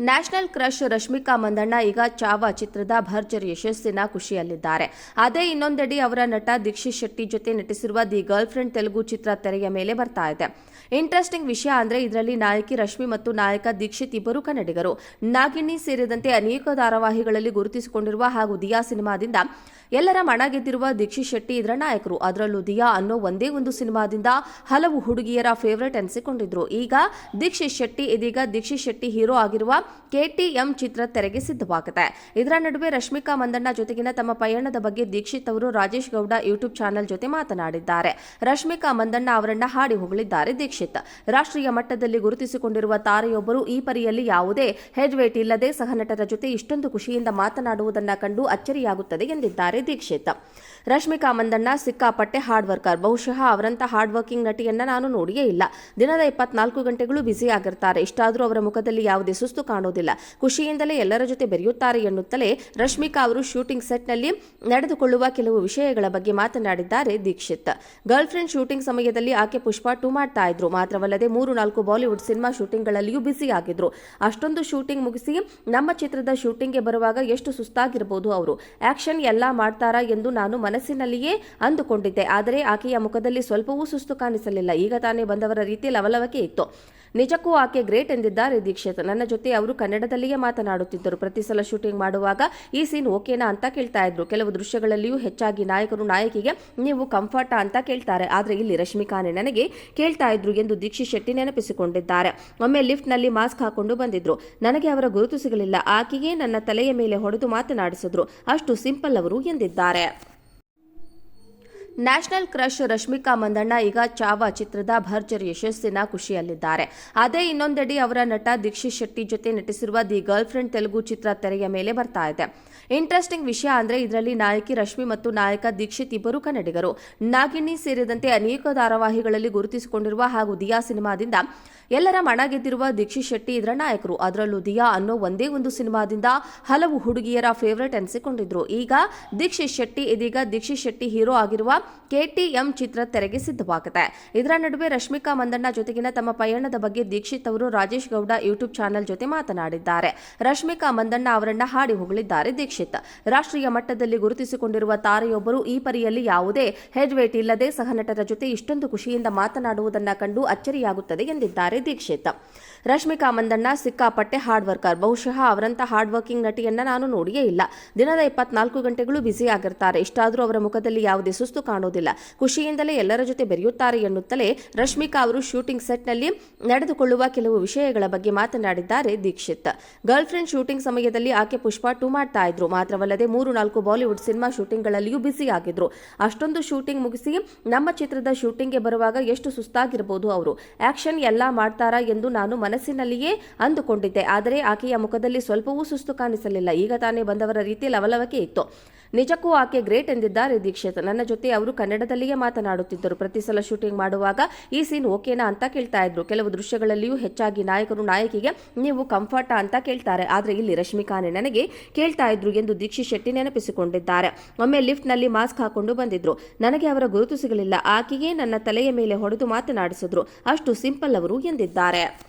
National crush Rashmika Mandanna ಈಗ ಚಾವಾ ಚಿತ್ರದ ಭರ್ಜರಿ ಯಶಸ್ಸಿನ ಖುಷಿಯಲ್ಲಿದ್ದಾರೆ. ಅದೇ ಇನ್ನೊಂದೆಡೆ ಅವರ ನಟ ದೀಕ್ಷಿತ್ ಶೆಟ್ಟಿ ಜೊತೆ ನಟಿಸಿರುವ ದಿ ಗರ್ಲ್ ಫ್ರೆಂಡ್ ತೆಲುಗು ಚಿತ್ರ ತೆರೆಯ ಮೇಲೆ ಬರ್ತಾ ಇದೆ. ಇಂಟ್ರೆಸ್ಟಿಂಗ್ ವಿಷಯ ಅಂದ್ರೆ ಇದರಲ್ಲಿ ನಾಯಕಿ ರಶ್ಮಿ ಮತ್ತು ನಾಯಕ ದೀಕ್ಷಿತ್ ಇಬ್ಬರು ಕನ್ನಡಿಗರು. ನಾಗಿಣಿ ಸೇರಿದಂತೆ ಅನೇಕ ಧಾರಾವಾಹಿಗಳಲ್ಲಿ ಗುರುತಿಸಿಕೊಂಡಿರುವ ಹಾಗೂ ದಿಯಾ ಸಿನಿಮಾದಿಂದ ಎಲ್ಲರ ಮಣ ಗೆದ್ದಿರುವ ದೀಕ್ಷಿತ್ ಶೆಟ್ಟಿ ಇದರ ನಾಯಕರು. ಅದರಲ್ಲೂ ದಿಯಾ ಅನ್ನೋ ಒಂದೇ ಒಂದು ಸಿನಿಮಾದಿಂದ ಹಲವು ಹುಡುಗಿಯರ ಫೇವರೇಟ್ ಅನಿಸಿಕೊಂಡಿದ್ರು ಈಗ ದೀಕ್ಷಿತ್ ಶೆಟ್ಟಿ, ಇದೀಗ ದೀಕ್ಷಿತ್ ಶೆಟ್ಟಿ ಹೀರೋ ಆಗಿರುವ ಕೆಟಿಎಂ ಚಿತ್ರ ತೆರೆಗೆ ಸಿದ್ಧವಾಗಿದೆ. ಇದರ ನಡುವೆ ರಶ್ಮಿಕಾ ಮಂದಣ್ಣ ಜೊತೆಗಿನ ತಮ್ಮ ಪಯಣದ ಬಗ್ಗೆ ದೀಕ್ಷಿತ್ ಅವರು ರಾಜೇಶ್ ಗೌಡ ಯೂಟ್ಯೂಬ್ ಚಾನೆಲ್ ಜೊತೆ ಮಾತನಾಡಿದ್ದಾರೆ. ರಶ್ಮಿಕಾ ಮಂದಣ್ಣ ಅವರನ್ನ ಹಾಡಿ ಹೊಗಳಿದ್ದಾರೆ ದೀಕ್ಷಿತ್. ರಾಷ್ಟ್ರೀಯ ಮಟ್ಟದಲ್ಲಿ ಗುರುತಿಸಿಕೊಂಡಿರುವ ತಾರೆಯೊಬ್ಬರು ಈ ಪರಿಯಲ್ಲಿ ಯಾವುದೇ ಹೆಡ್ ವೇಟ್ ಇಲ್ಲದೆ ಸಹನಟರ ಜೊತೆ ಇಷ್ಟೊಂದು ಖುಷಿಯಿಂದ ಮಾತನಾಡುವುದನ್ನ ಕಂಡು ಅಚ್ಚರಿಯಾಗುತ್ತದೆ ಎಂದಿದ್ದಾರೆ ದೀಕ್ಷಿತ್ ರಶ್ಮಿಕಾ ಮಂದಣ್ಣ, ಸಿಕ್ಕಾಪಟ್ಟೆ ಹಾರ್ಡ್ ವರ್ಕರ್ ಬಹುಶಃ ಅವರಂತ ಹಾರ್ಡ್ ವರ್ಕಿಂಗ್ ನಟಿಯನ್ನ ನಾನು ನೋಡಿಯೇ ಇಲ್ಲ. ದಿನದ ಇಪ್ಪತ್ನಾಲ್ಕು ಗಂಟೆಗಳು ಬ್ಯುಸಿ ಆಗಿರ್ತಾರೆ ಇಷ್ಟಾದರೂ ಅವರ ಮುಖದಲ್ಲಿ ಯಾವುದೇ ಸುಸ್ತು ಕಾಣೋದಿಲ್ಲ. ಖುಷಿಯಿಂದಲೇ ಎಲ್ಲರ ಜೊತೆ ಬೆರೆಯುತ್ತಾರೆ ಎನ್ನುತ್ತಲೇ ರಶ್ಮಿಕಾ ಅವರು ಶೂಟಿಂಗ್ ಸೆಟ್ನಲ್ಲಿ ನಡೆದುಕೊಳ್ಳುವ ಕೆಲವು ವಿಷಯಗಳ ಬಗ್ಗೆ ಮಾತನಾಡಿದ್ದಾರೆ ದೀಕ್ಷಿತ್. ಗರ್ಲ್ ಫ್ರೆಂಡ್ ಶೂಟಿಂಗ್ ಸಮಯದಲ್ಲಿ ಆಕೆ ಪುಷ್ಪ ಟೂ ಮಾಡ್ತಾ ಇದ್ರು. ಮಾತ್ರವಲ್ಲದೆ ಮೂರು ನಾಲ್ಕು ಬಾಲಿವುಡ್ ಸಿನಿಮಾ ಶೂಟಿಂಗ್ಗಳಲ್ಲಿಯೂ ಬ್ಯುಸಿ ಆಗಿದ್ರು ಅಷ್ಟೊಂದು ಶೂಟಿಂಗ್ ಮುಗಿಸಿ ನಮ್ಮ ಚಿತ್ರದ ಶೂಟಿಂಗ್ಗೆ ಬರುವಾಗ ಎಷ್ಟು ಸುಸ್ತಾಗಿರಬಹುದು ಅವರು. ಆಕ್ಷನ್ ಎಲ್ಲ ಮಾಡ್ತಾರಾ ಎಂದು ನಾನು ಮನಸ್ಸಿನಲ್ಲಿಯೇ ಅಂದುಕೊಂಡಿದ್ದೆ. ಆದರೆ ಆಕೆಯ ಮುಖದಲ್ಲಿ ಸ್ವಲ್ಪವೂ ಸುಸ್ತು ಕಾಣಿಸಲಿಲ್ಲ. ಈಗ ತಾನೇ ಬಂದವರ ರೀತಿ ಲವಲವಕೆ ಇತ್ತು. ನಿಜಕ್ಕೂ ಆಕೆ ಗ್ರೇಟ್ ಎಂದಿದ್ದಾರೆ ದೀಕ್ಷಿತ್. ನನ್ನ ಜೊತೆ ಅವರು ಕನ್ನಡದಲ್ಲಿಯೇ ಮಾತನಾಡುತ್ತಿದ್ದರು. ಪ್ರತಿ ಸಲ ಶೂಟಿಂಗ್ ಮಾಡುವಾಗ ಈ ಸೀನ್ ಓಕೆನಾ ಅಂತ ಕೇಳ್ತಾ ಇದ್ರು. ಕೆಲವು ದೃಶ್ಯಗಳಲ್ಲಿಯೂ ಹೆಚ್ಚಾಗಿ ನಾಯಕರು ನಾಯಕಿಗೆ ನೀವು ಕಂಫರ್ಟಾ ಅಂತ ಕೇಳ್ತಾರೆ. ಆದರೆ ಇಲ್ಲಿ ರಶ್ಮಿಕಾನೆ ನನಗೆ ಕೇಳ್ತಾ ಇದ್ರು ಎಂದು ದೀಕ್ಷಿತ್ ಶೆಟ್ಟಿ ನೆನಪಿಸಿಕೊಂಡಿದ್ದಾರೆ. ಒಮ್ಮೆ ಲಿಫ್ಟ್ನಲ್ಲಿ ಮಾಸ್ಕ್ ಹಾಕೊಂಡು ಬಂದಿದ್ರು. ನನಗೆ ಅವರ ಗುರುತು ಸಿಗಲಿಲ್ಲ. ಆಕೆಗೆ ನನ್ನ ತಲೆಯ ಮೇಲೆ ಹೊಡೆದು ಮಾತನಾಡಿಸಿದ್ರು. ಅಷ್ಟು ಸಿಂಪಲ್ ಅವರು ಎಂದಿದ್ದಾರೆ ನ್ಯಾಷನಲ್ ಕ್ರಶ್ ರಶ್ಮಿಕಾ ಮಂದಣ್ಣ ಈಗ ಚಾವಾ ಚಿತ್ರದ ಭರ್ಜರಿ ಯಶಸ್ಸಿನ ಖುಷಿಯಲ್ಲಿದ್ದಾರೆ. ಅದೇ ಇನ್ನೊಂದೆಡೆ ಅವರ ನಟ ದೀಕ್ಷಿತ್ ಶೆಟ್ಟಿ ಜೊತೆ ನಟಿಸಿರುವ ದಿ ಗರ್ಲ್ ಫ್ರೆಂಡ್ ತೆಲುಗು ಚಿತ್ರ ತೆರೆಯ ಮೇಲೆ ಬರ್ತಾ ಇದೆ. ಇಂಟ್ರೆಸ್ಟಿಂಗ್ ವಿಷಯ ಅಂದ್ರೆ ಇದರಲ್ಲಿ ನಾಯಕಿ ರಶ್ಮಿ ಮತ್ತು ನಾಯಕ ದೀಕ್ಷಿತ್ ಇಬ್ಬರು ಕನ್ನಡಿಗರು. ನಾಗಿಣಿ ಸೇರಿದಂತೆ ಅನೇಕ ಧಾರಾವಾಹಿಗಳಲ್ಲಿ ಗುರುತಿಸಿಕೊಂಡಿರುವ ಹಾಗೂ ದಿಯಾ ಸಿನಿಮಾದಿಂದ ಎಲ್ಲರ ಮಣ ಗೆದ್ದಿರುವ ದೀಕ್ಷಿತ್ ಶೆಟ್ಟಿ ಇದರ ನಾಯಕರು. ಅದರಲ್ಲೂ ದಿಯಾ ಅನ್ನೋ ಒಂದೇ ಒಂದು ಸಿನಿಮಾದಿಂದ ಹಲವು ಹುಡುಗಿಯರ ಫೇವರೇಟ್ ಅನಿಸಿಕೊಂಡಿದ್ರು ಈಗ ದೀಕ್ಷಿತ್ ಶೆಟ್ಟಿ ಇದೀಗ ದೀಕ್ಷಿತ್ ಶೆಟ್ಟಿ ಹೀರೋ ಆಗಿರುವ ಕೆಟಿಎಂ ಚಿತ್ರ ತೆರೆಗೆ ಸಿದ್ಧವಾಗಿದೆ. ಇದರ ನಡುವೆ ರಶ್ಮಿಕಾ ಮಂದಣ್ಣ ಜೊತೆಗಿನ ತಮ್ಮ ಪಯಣದ ಬಗ್ಗೆ ದೀಕ್ಷಿತ್ ಅವರು ರಾಜೇಶ್ ಗೌಡ ಯೂಟ್ಯೂಬ್ ಚಾನೆಲ್ ಜೊತೆ ಮಾತನಾಡಿದ್ದಾರೆ. ರಶ್ಮಿಕಾ ಮಂದಣ್ಣ ಅವರನ್ನ ಹಾಡಿ ಹೊಗಳಿದ್ದಾರೆ ದೀಕ್ಷಿತ್. ರಾಷ್ಟ್ರೀಯ ಮಟ್ಟದಲ್ಲಿ ಗುರುತಿಸಿಕೊಂಡಿರುವ ತಾರೆಯೊಬ್ಬರು ಈ ಪರಿಯಲ್ಲಿ ಯಾವುದೇ ಹೆಡ್ ವೇಟ್ ಇಲ್ಲದೆ ಸಹನಟರ ಜೊತೆ ಇಷ್ಟೊಂದು ಖುಷಿಯಿಂದ ಮಾತನಾಡುವುದನ್ನ ಕಂಡು ಅಚ್ಚರಿಯಾಗುತ್ತದೆ ಎಂದಿದ್ದಾರೆ ದೀಕ್ಷಿತ್. ರಶ್ಮಿಕಾ ಮಂದಣ್ಣ ಸಿಕ್ಕಾಪಟ್ಟೆ ಹಾರ್ಡ್ ವರ್ಕರ್. ಬಹುಶಃ ಅವರಂತ ಹಾರ್ಡ್ ವರ್ಕಿಂಗ್ ನಟಿಯನ್ನ ನಾನು ನೋಡಿಯೇ ಇಲ್ಲ. ದಿನದ ಇಪ್ಪತ್ನಾಲ್ಕು ಗಂಟೆಗಳು ಬ್ಯುಸಿ ಆಗಿರ್ತಾರೆ. ಇಷ್ಟಾದರೂ ಅವರ ಮುಖದಲ್ಲಿ ಯಾವುದೇ ಸುಸ್ತು ಕಾಣೋದಿಲ್ಲ ಖುಷಿಯಿಂದಲೇ ಎಲ್ಲರ ಜೊತೆ ಬೆರೆಯುತ್ತಾರೆ ಎನ್ನುತ್ತಲೇ ರಶ್ಮಿಕಾ ಅವರು ಶೂಟಿಂಗ್ ಸೆಟ್ನಲ್ಲಿ ನಡೆದುಕೊಳ್ಳುವ ಕೆಲವು ವಿಷಯಗಳ ಬಗ್ಗೆ ಮಾತನಾಡಿದ್ದಾರೆ ದೀಕ್ಷಿತ್. ಗರ್ಲ್ ಫ್ರೆಂಡ್ ಶೂಟಿಂಗ್ ಸಮಯದಲ್ಲಿ ಆಕೆ ಪುಷ್ಪ ಟೂ ಮಾಡ್ತಾ ಇದ್ರು. ಮಾತ್ರವಲ್ಲದೆ ಮೂರು ನಾಲ್ಕು ಬಾಲಿವುಡ್ ಸಿನಿಮಾ ಶೂಟಿಂಗ್ಗಳಲ್ಲಿಯೂ ಆಗಿದ್ರು. ಅಷ್ಟೊಂದು ಶೂಟಿಂಗ್ ಮುಗಿಸಿ ನಮ್ಮ ಚಿತ್ರದ ಶೂಟಿಂಗ್ಗೆ ಬರುವಾಗ ಎಷ್ಟು ಸುಸ್ತಾಗಿರಬಹುದು ಅವರು? ಆಕ್ಷನ್ ಎಲ್ಲ ಮಾಡ್ತಾರಾ ಎಂದು ನಾನು ಮನಸ್ಸಿನಲ್ಲಿಯೇ ಅಂದುಕೊಂಡಿದ್ದೆ. ಆದರೆ ಆಕೆಯ ಮುಖದಲ್ಲಿ ಸ್ವಲ್ಪವೂ ಸುಸ್ತು ಕಾಣಿಸಲಿಲ್ಲ. ಈಗ ತಾನೇ ಬಂದವರ ರೀತಿ ಲವಲವಕೆ ಇತ್ತು. ನಿಜಕ್ಕೂ ಆಕೆ ಗ್ರೇಟ್ ಎಂದಿದ್ದಾರೆ ದೀಕ್ಷಿತ್. ನನ್ನ ಜೊತೆ ಅವರು ಕನ್ನಡದಲ್ಲಿಯೇ ಮಾತನಾಡುತ್ತಿದ್ದರು. ಪ್ರತಿ ಸಲ ಶೂಟಿಂಗ್ ಮಾಡುವಾಗ ಈ ಸೀನ್ ಓಕೆನಾ ಅಂತ ಕೇಳ್ತಾ ಇದ್ರು. ಕೆಲವು ದೃಶ್ಯಗಳಲ್ಲಿಯೂ ಹೆಚ್ಚಾಗಿ ನಾಯಕರು ನಾಯಕಿಗೆ ನೀವು ಕಂಫರ್ಟಾ ಅಂತ ಕೇಳ್ತಾರೆ. ಆದರೆ ಇಲ್ಲಿ ರಶ್ಮಿಕಾನೆ ನನಗೆ ಕೇಳ್ತಾ ಇದ್ರು ಎಂದು ದೀಕ್ಷಿತ್ ಶೆಟ್ಟಿ ನೆನಪಿಸಿಕೊಂಡಿದ್ದಾರೆ. ಒಮ್ಮೆ ಲಿಫ್ಟ್ನಲ್ಲಿ ಮಾಸ್ಕ್ ಹಾಕೊಂಡು ಬಂದಿದ್ರು. ನನಗೆ ಅವರ ಗುರುತು ಸಿಗಲಿಲ್ಲ. ಆಕೆಗೆ ನನ್ನ ತಲೆಯ ಮೇಲೆ ಹೊಡೆದು ಮಾತನಾಡಿಸಿದ್ರು. ಅಷ್ಟು ಸಿಂಪಲ್ ಅವರು ಎಂದಿದ್ದಾರೆ.